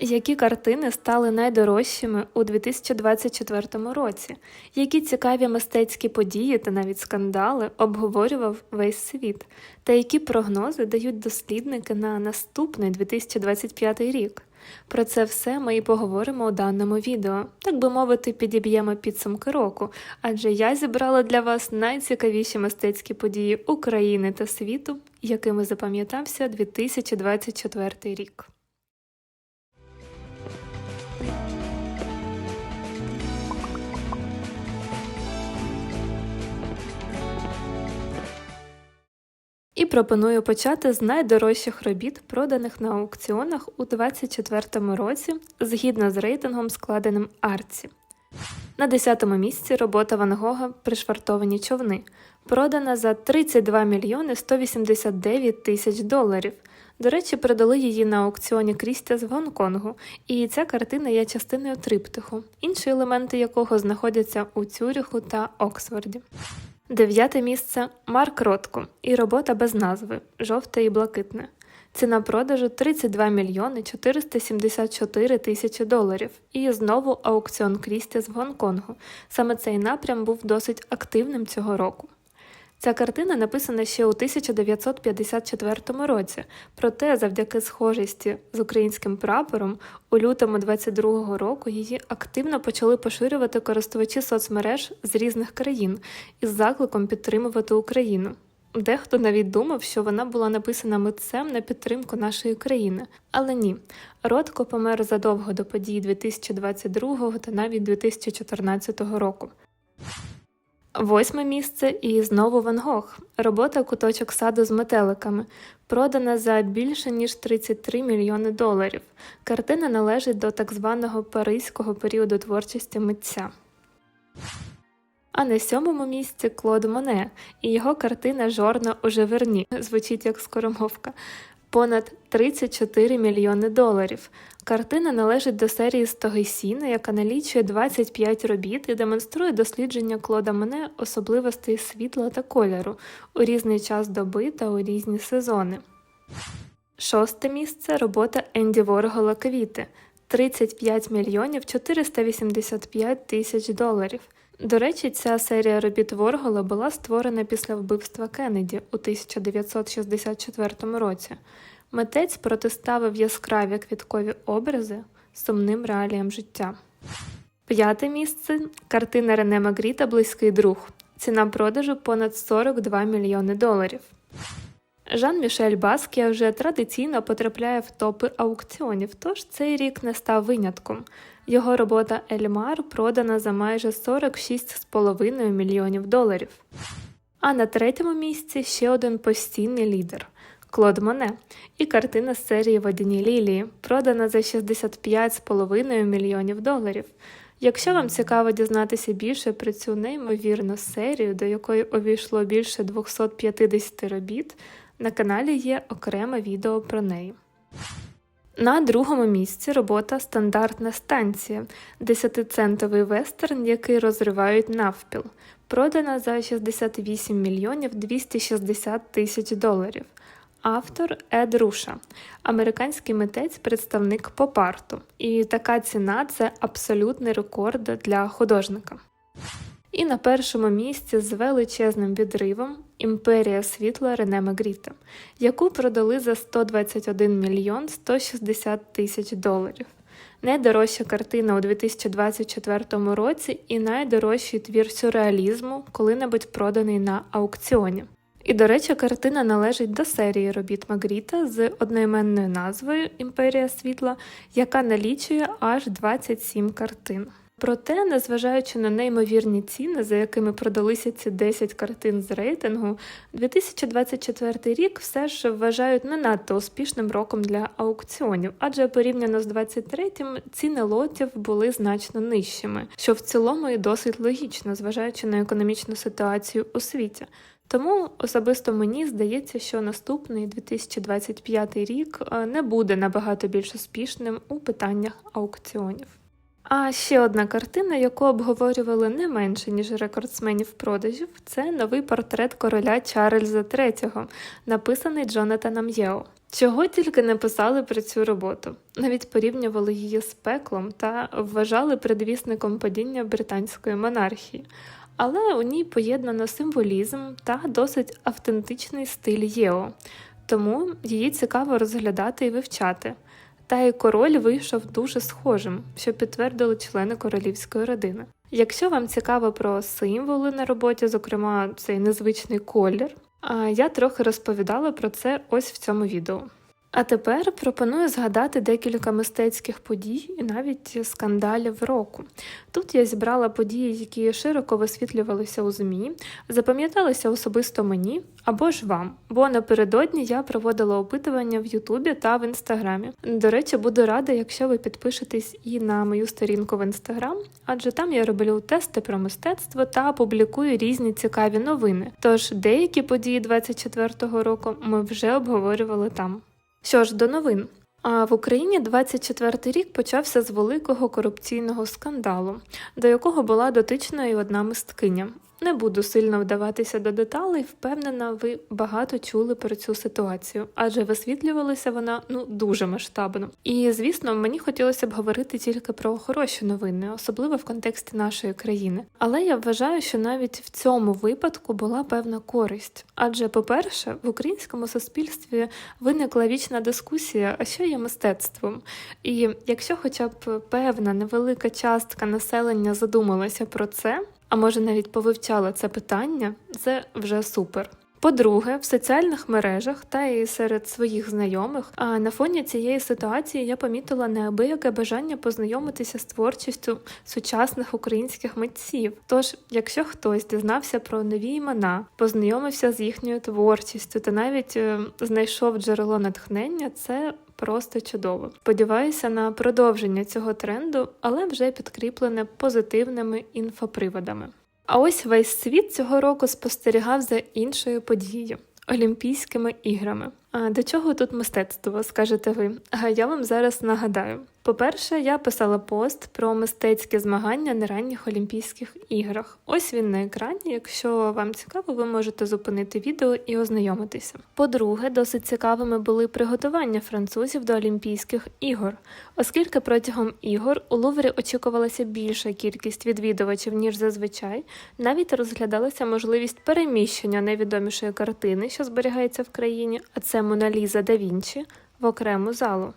Які картини стали найдорожчими у 2024 році? Які цікаві мистецькі події та навіть скандали обговорював весь світ? Та які прогнози дають дослідники на наступний 2025 рік? Про це все ми і поговоримо у даному відео. Так би мовити, підіб'ємо підсумки року, адже я зібрала для вас найцікавіші мистецькі події України та світу, якими запам'ятався 2024 рік. І пропоную почати з найдорожчих робіт, проданих на аукціонах у 2024 році, згідно з рейтингом, складеним Арці. На 10-му місці робота Ван Гога Пришвартовані човни, продана за 32 мільйони 189 тисяч доларів. До речі, продали її на аукціоні Крістя з Гонконгу, і ця картина є частиною триптиху, інші елементи якого знаходяться у Цюріху та Оксфорді. Дев'яте місце Марк Ротко і робота без назви жовте і блакитне. Ціна продажу 32 мільйони 474 тисячі доларів. І знову аукціон Крістіс в Гонконгу. Саме цей напрям був досить активним цього року. Ця картина написана ще у 1954 році, проте завдяки схожості з українським прапором у лютому 22-го року її активно почали поширювати користувачі соцмереж з різних країн із закликом підтримувати Україну. Дехто навіть думав, що вона була написана митцем на підтримку нашої країни, але ні. Ротко помер задовго до подій 2022 та навіть 2014 року. Восьме місце і знову Ван Гог. Робота куточок саду з метеликами, продана за більше ніж 33 мільйони доларів. Картина належить до так званого паризького періоду творчості митця. А на сьомому місці Клод Моне і його картина Жорна у Живерні звучить як скоромовка. Понад 34 мільйони доларів. Картина належить до серії Стогесіна, яка налічує 25 робіт і демонструє дослідження Клода Моне особливостей світла та кольору у різний час доби та у різні сезони. Шосте місце робота Енді Воргола Квіти 35 мільйонів 485 тисяч доларів. До речі, ця серія робіт Воргола була створена після вбивства Кеннеді у 1964 році. Митець протиставив яскраві квіткові образи сумним реаліям життя. П'яте місце картина Рене Магріта Близький друг. Ціна продажу понад 42 мільйони доларів. Жан Мішель Баскія вже традиційно потрапляє в топи аукціонів, тож цей рік не став винятком. Його робота Ельмар продана за майже 46,5 мільйонів доларів. А на третьому місці ще один постійний лідер Клод Моне і картина з серії Водяні лілії, продана за 65,5 мільйонів доларів. Якщо вам цікаво дізнатися більше про цю неймовірну серію, до якої увійшло більше 250 робіт, на каналі є окреме відео про неї. На другому місці робота Стандартна станція, 10-центовий вестерн, який розривають навпіл, продана за 68 мільйонів 260 тисяч доларів. Автор Ед Руша, американський митець, представник поп-арту. І така ціна це абсолютний рекорд для художника. І на першому місці з величезним відривом Імперія світла Рене Магріта, яку продали за 121 мільйон 160 тисяч доларів. Найдорожча картина у 2024 році і найдорожчий твір сюрреалізму, коли-небудь проданий на аукціоні. І, до речі, картина належить до серії робіт Магріта з одноіменною назвою Імперія світла, яка налічує аж 27 картин. Проте, незважаючи на неймовірні ціни, за якими продалися ці 10 картин з рейтингу, 2024 рік все ж вважають не надто успішним роком для аукціонів, адже порівняно з 23-м ціни лотів були значно нижчими, що в цілому і досить логічно, зважаючи на економічну ситуацію у світі. Тому особисто мені здається, що наступний 2025 рік е, не буде набагато більш успішним у питаннях аукціонів. А ще одна картина, яку обговорювали не менше, ніж рекордсменів продажів, це новий портрет короля Чарльза III, написаний Джонатаном Єо. Чого тільки не писали про цю роботу, навіть порівнювали її з пеклом та вважали предвісником падіння британської монархії, але у ній поєднано символізм та досить автентичний стиль Єо, тому її цікаво розглядати і вивчати. Та й король вийшов дуже схожим, що підтвердили члени королівської родини. Якщо вам цікаво про символи на роботі, зокрема цей незвичний колір, я трохи розповідала про це ось в цьому відео. А тепер пропоную згадати декілька мистецьких подій і навіть скандалів року. Тут я зібрала події, які широко висвітлювалися у ЗМІ, запам'яталися особисто мені або ж вам, бо напередодні я проводила опитування в Ютубі та в Інстаграмі. До речі, буду рада, якщо ви підпишетесь і на мою сторінку в Інстаграм, адже там я роблю тести про мистецтво та публікую різні цікаві новини. Тож деякі події 24-го року ми вже обговорювали там. Що ж, до новин. А в Україні 24-й рік почався з великого корупційного скандалу, до якого була дотична і одна мисткиня. Не буду сильно вдаватися до деталей, впевнена, ви багато чули про цю ситуацію, адже висвітлювалася вона ну дуже масштабно. І звісно, мені хотілося б говорити тільки про хороші новини, особливо в контексті нашої країни. Але я вважаю, що навіть в цьому випадку була певна користь. Адже, по-перше, в українському суспільстві виникла вічна дискусія, а що є мистецтвом. І якщо хоча б певна невелика частка населення задумалася про це, а може навіть повивчала це питання, це вже супер. По-друге, в соціальних мережах та і серед своїх знайомих, а на фоні цієї ситуації я помітила неабияке бажання познайомитися з творчістю сучасних українських митців. Тож, якщо хтось дізнався про нові імена, познайомився з їхньою творчістю та навіть е, знайшов джерело натхнення, це просто чудово. Сподіваюся на продовження цього тренду, але вже підкріплене позитивними інфоприводами. А ось весь світ цього року спостерігав за іншою подією Олімпійськими іграми. А до чого тут мистецтво, скажете ви? А я вам зараз нагадаю. По-перше, я писала пост про мистецькі змагання на ранніх Олімпійських іграх. Ось він на екрані. Якщо вам цікаво, ви можете зупинити відео і ознайомитися. По-друге, досить цікавими були приготування французів до Олімпійських ігор, оскільки протягом ігор у Луврі очікувалася більша кількість відвідувачів ніж зазвичай, навіть розглядалася можливість переміщення найвідомішої картини, що зберігається в країні, а це Моналіза да Вінчі, в окрему залу.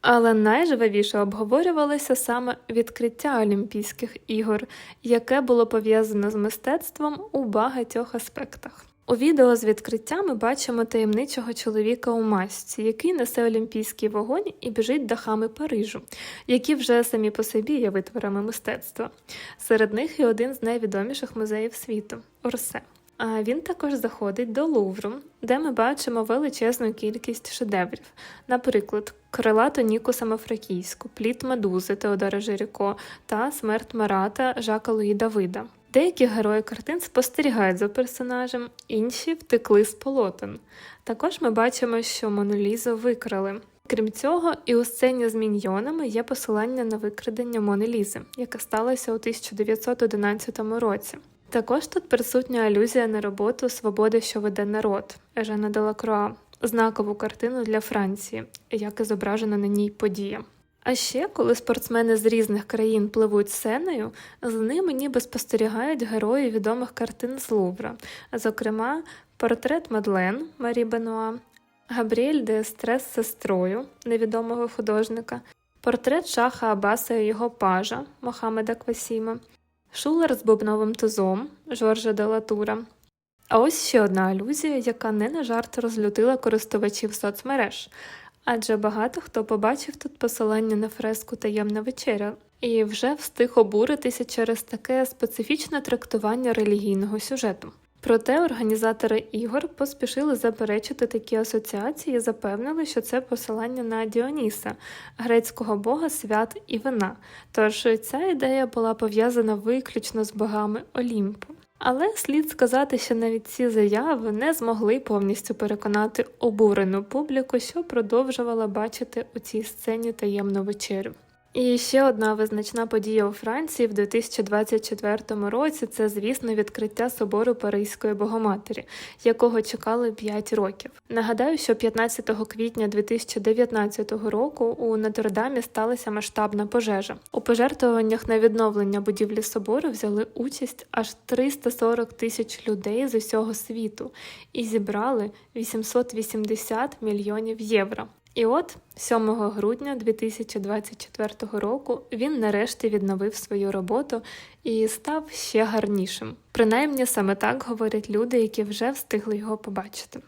Але найживавіше обговорювалося саме відкриття Олімпійських ігор, яке було пов'язане з мистецтвом у багатьох аспектах. У відео з відкриття ми бачимо таємничого чоловіка у масці, який несе олімпійський вогонь і біжить дахами Парижу, які вже самі по собі є витворами мистецтва. Серед них і один з найвідоміших музеїв світу Орсе. А він також заходить до Лувру, де ми бачимо величезну кількість шедеврів, наприклад, крилату Ніку Самофракійську, пліт Медузи Теодора Жиріко та смерть Марата Жака Луї Давида. Деякі герої картин спостерігають за персонажем, інші втекли з полотен. Також ми бачимо, що Монолізу викрали. Крім цього, і у сцені з міньйонами є посилання на викрадення Мони Лізи, яке сталося у 1911 році. Також тут присутня алюзія на роботу Свободи, що веде народ Ежена Делакроа, знакову картину для Франції, як і зображена на ній подія. А ще, коли спортсмени з різних країн пливуть сценою, з ними ніби спостерігають герої відомих картин з Лувра, зокрема, портрет Мадлен Марі Бенуа, Габріель де Естрес з сестрою невідомого художника, портрет Шаха Абаса і його пажа Мохамеда Квасіма, Шулер з бубновим тузом Жоржа де Латура. А ось ще одна алюзія, яка не на жарт розлютила користувачів соцмереж, адже багато хто побачив тут посилання на фреску Таємна вечеря і вже встиг обуритися через таке специфічне трактування релігійного сюжету. Проте організатори ігор поспішили заперечити такі асоціації запевнили, що це посилання на Діоніса, грецького бога свят і вина. Тож ця ідея була пов'язана виключно з богами Олімпу. Але слід сказати, що навіть ці заяви не змогли повністю переконати обурену публіку, що продовжувала бачити у цій сцені таємну вечерю. І ще одна визначна подія у Франції в 2024 році це, звісно, відкриття собору Паризької Богоматері, якого чекали 5 років. Нагадаю, що 15 квітня 2019 року у Нотр-Дамі сталася масштабна пожежа. У пожертвуваннях на відновлення будівлі собору взяли участь аж 340 тисяч людей з усього світу і зібрали 880 мільйонів євро. І от 7 грудня 2024 року він нарешті відновив свою роботу і став ще гарнішим. Принаймні саме так говорять люди, які вже встигли його побачити.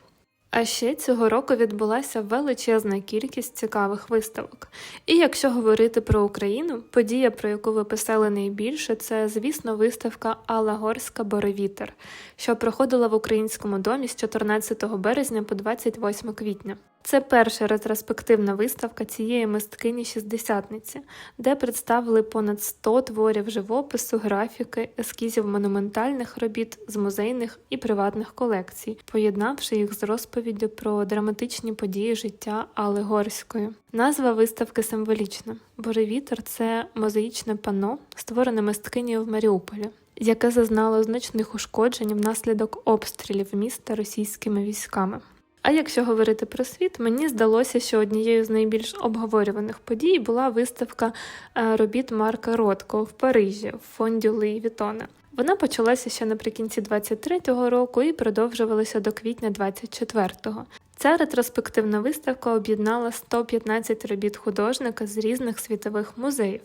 А ще цього року відбулася величезна кількість цікавих виставок. І якщо говорити про Україну, подія, про яку ви писали найбільше, це, звісно, виставка Алла Горська Боровітер, що проходила в українському домі з 14 березня по 28 квітня. Це перша ретроспективна виставка цієї мисткині шістдесятниці, де представили понад 100 творів живопису, графіки, ескізів монументальних робіт з музейних і приватних колекцій, поєднавши їх з розповіддю про драматичні події життя Алли Горської. Назва виставки символічна. Боревітер це мозаїчне панно, створене мисткинею в Маріуполі. Яке зазнало значних ушкоджень внаслідок обстрілів міста російськими військами. А якщо говорити про світ, мені здалося, що однією з найбільш обговорюваних подій була виставка е, робіт Марка Ротко в Парижі в фонді Луї Вітона. Вона почалася ще наприкінці 23-го року і продовжувалася до квітня 24-го. Ця ретроспективна виставка об'єднала 115 робіт художника з різних світових музеїв.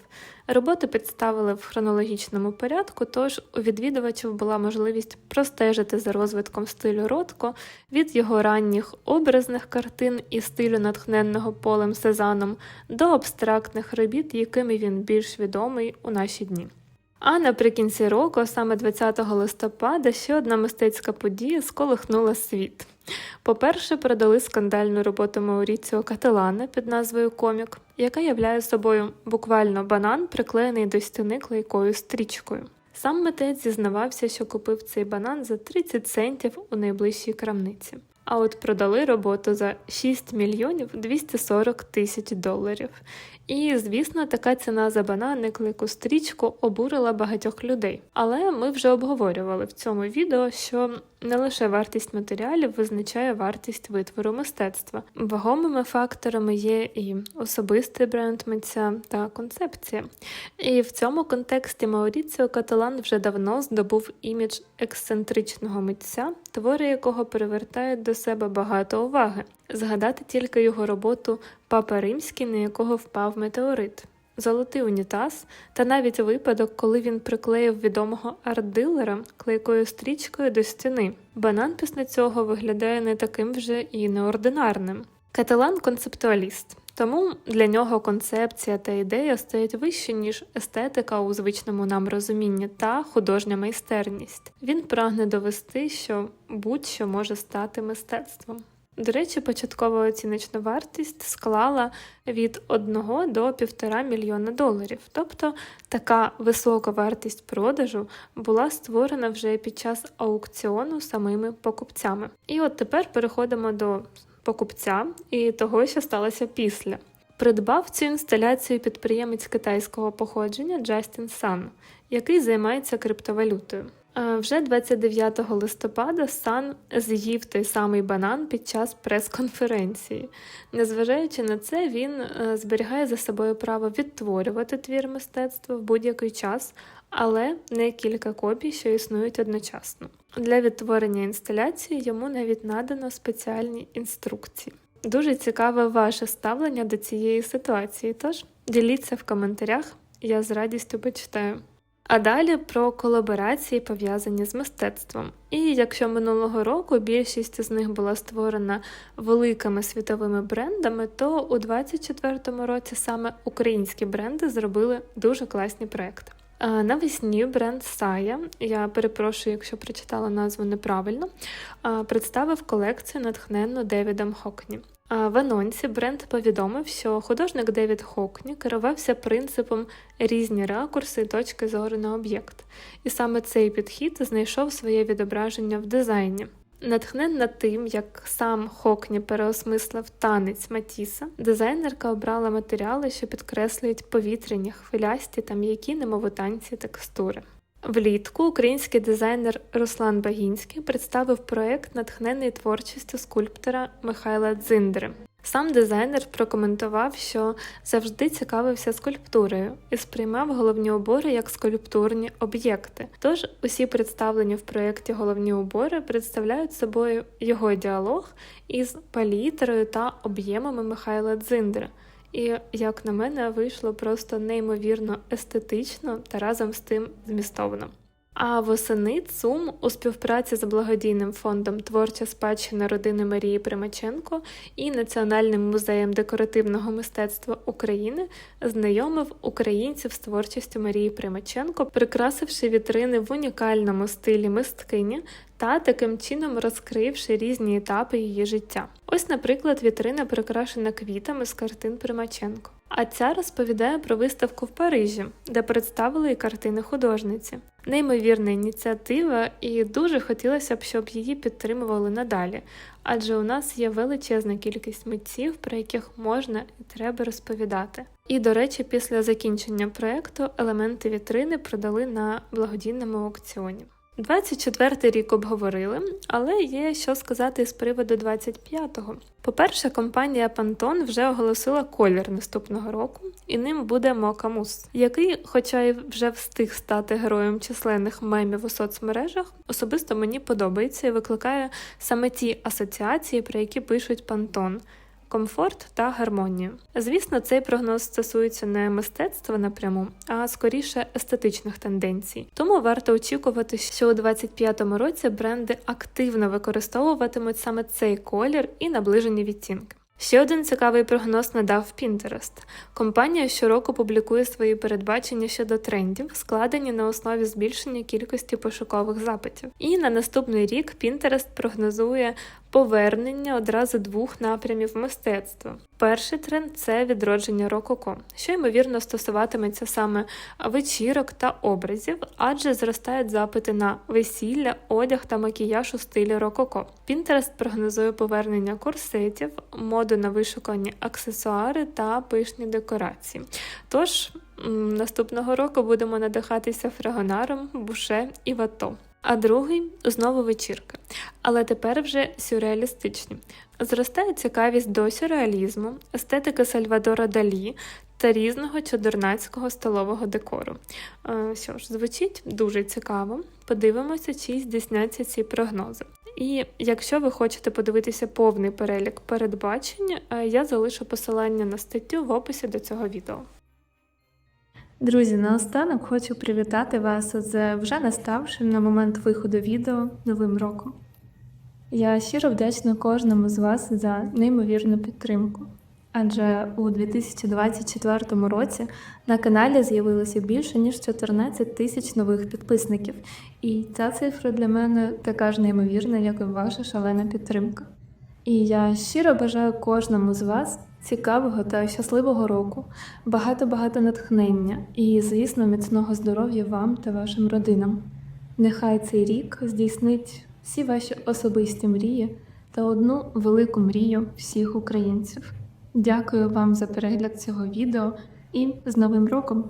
Роботи представили в хронологічному порядку, тож у відвідувачів була можливість простежити за розвитком стилю Ротко від його ранніх образних картин і стилю натхненного полем Сезаном до абстрактних робіт, якими він більш відомий у наші дні. А наприкінці року, саме 20 листопада, ще одна мистецька подія сколихнула світ. По-перше, передали скандальну роботу Мауріціо Кателана під назвою Комік, яка являє собою буквально банан, приклеєний до стіни клейкою стрічкою. Сам митець зізнавався, що купив цей банан за 30 центів у найближчій крамниці. А от продали роботу за 6 мільйонів 240 тисяч доларів. І, звісно, така ціна за банани, клику стрічку обурила багатьох людей. Але ми вже обговорювали в цьому відео, що не лише вартість матеріалів визначає вартість витвору мистецтва. Вагомими факторами є і особистий бренд митця та концепція. І в цьому контексті Мауріціо Каталан вже давно здобув імідж ексцентричного митця, твори якого привертають до себе багато уваги. Згадати тільки його роботу Папа Римський, на якого впав метеорит, золотий унітаз, та навіть випадок, коли він приклеїв відомого арт-дилера клейкою стрічкою до стіни. Банан після цього виглядає не таким вже і неординарним. Каталан концептуаліст. Тому для нього концепція та ідея стоять вище, ніж естетика у звичному нам розумінні та художня майстерність. Він прагне довести, що будь-що може стати мистецтвом. До речі, початкова оціночна вартість склала від 1 до 1,5 мільйона доларів. Тобто така висока вартість продажу була створена вже під час аукціону самими покупцями. І от тепер переходимо до покупця і того, що сталося після. Придбав цю інсталяцію підприємець китайського походження Джастін Сан, який займається криптовалютою. Вже 29 листопада Сан з'їв той самий банан під час прес-конференції. Незважаючи на це, він е, зберігає за собою право відтворювати твір мистецтва в будь-який час, але не кілька копій, що існують одночасно. Для відтворення інсталяції йому навіть надано спеціальні інструкції. Дуже цікаве ваше ставлення до цієї ситуації, тож діліться в коментарях, я з радістю почитаю. А далі про колаборації, пов'язані з мистецтвом. І якщо минулого року більшість з них була створена великими світовими брендами, то у 2024 році саме українські бренди зробили дуже класні проекти. Навесні бренд Сая, я перепрошую, якщо прочитала назву неправильно, представив колекцію натхненну Девідом Хокні. В анонсі бренд повідомив, що художник Девід Хокні керувався принципом різні ракурси і точки зору на об'єкт, і саме цей підхід знайшов своє відображення в дизайні. Натхненна тим, як сам Хокні переосмислив танець Матіса, дизайнерка обрала матеріали, що підкреслюють повітряні, хвилясті та м'які немов у танці текстури. Влітку український дизайнер Руслан Багінський представив проект, натхнений творчістю скульптора Михайла Дзиндри. Сам дизайнер прокоментував, що завжди цікавився скульптурою і сприймав головні убори як скульптурні об'єкти. Тож усі представлені в проєкті головні убори представляють собою його діалог із палітрою та об'ємами Михайла Дзиндри. І, як на мене, вийшло просто неймовірно естетично та разом з тим змістовно. А восени ЦУМ у співпраці з благодійним фондом Творча спадщина родини Марії Примаченко і Національним музеєм декоративного мистецтва України знайомив українців з творчістю Марії Примаченко, прикрасивши вітрини в унікальному стилі мисткині та таким чином розкривши різні етапи її життя. Ось, наприклад, вітрина прикрашена квітами з картин Примаченко. А ця розповідає про виставку в Парижі, де представили і картини художниці. Неймовірна ініціатива, і дуже хотілося б, щоб її підтримували надалі, адже у нас є величезна кількість митців, про яких можна і треба розповідати. І, до речі, після закінчення проекту елементи вітрини продали на благодійному аукціоні. 24-й рік обговорили, але є що сказати з приводу 25-го. По-перше, компанія Pantone вже оголосила колір наступного року, і ним буде Мокамус, який, хоча й вже встиг стати героєм численних мемів у соцмережах, особисто мені подобається і викликає саме ті асоціації, про які пишуть Pantone – комфорт та гармонію. Звісно, цей прогноз стосується не мистецтва напряму, а скоріше естетичних тенденцій. Тому варто очікувати, що у 2025 році бренди активно використовуватимуть саме цей колір і наближені відтінки. Ще один цікавий прогноз надав Pinterest. Компанія щороку публікує свої передбачення щодо трендів, складені на основі збільшення кількості пошукових запитів. І на наступний рік Pinterest прогнозує повернення одразу двох напрямів мистецтва. Перший тренд це відродження рококо, що ймовірно стосуватиметься саме вечірок та образів, адже зростають запити на весілля, одяг та макіяж у стилі рококо. Pinterest прогнозує повернення корсетів, моду на вишукані аксесуари та пишні декорації. Тож наступного року будемо надихатися фрагонаром, буше і вато а другий знову вечірка. Але тепер вже сюрреалістичні. Зростає цікавість до сюрреалізму, естетики Сальвадора Далі та різного чудернацького столового декору. Е, що ж, звучить дуже цікаво. Подивимося, чи здійсняться ці прогнози. І якщо ви хочете подивитися повний перелік передбачень, е, я залишу посилання на статтю в описі до цього відео. Друзі, наостанок хочу привітати вас з вже наставшим на момент виходу відео новим роком. Я щиро вдячна кожному з вас за неймовірну підтримку. Адже у 2024 році на каналі з'явилося більше ніж 14 тисяч нових підписників, і ця цифра для мене така ж неймовірна, як і ваша шалена підтримка. І я щиро бажаю кожному з вас цікавого та щасливого року, багато-багато натхнення і, звісно, міцного здоров'я вам та вашим родинам. Нехай цей рік здійснить всі ваші особисті мрії та одну велику мрію всіх українців. Дякую вам за перегляд цього відео і з Новим роком!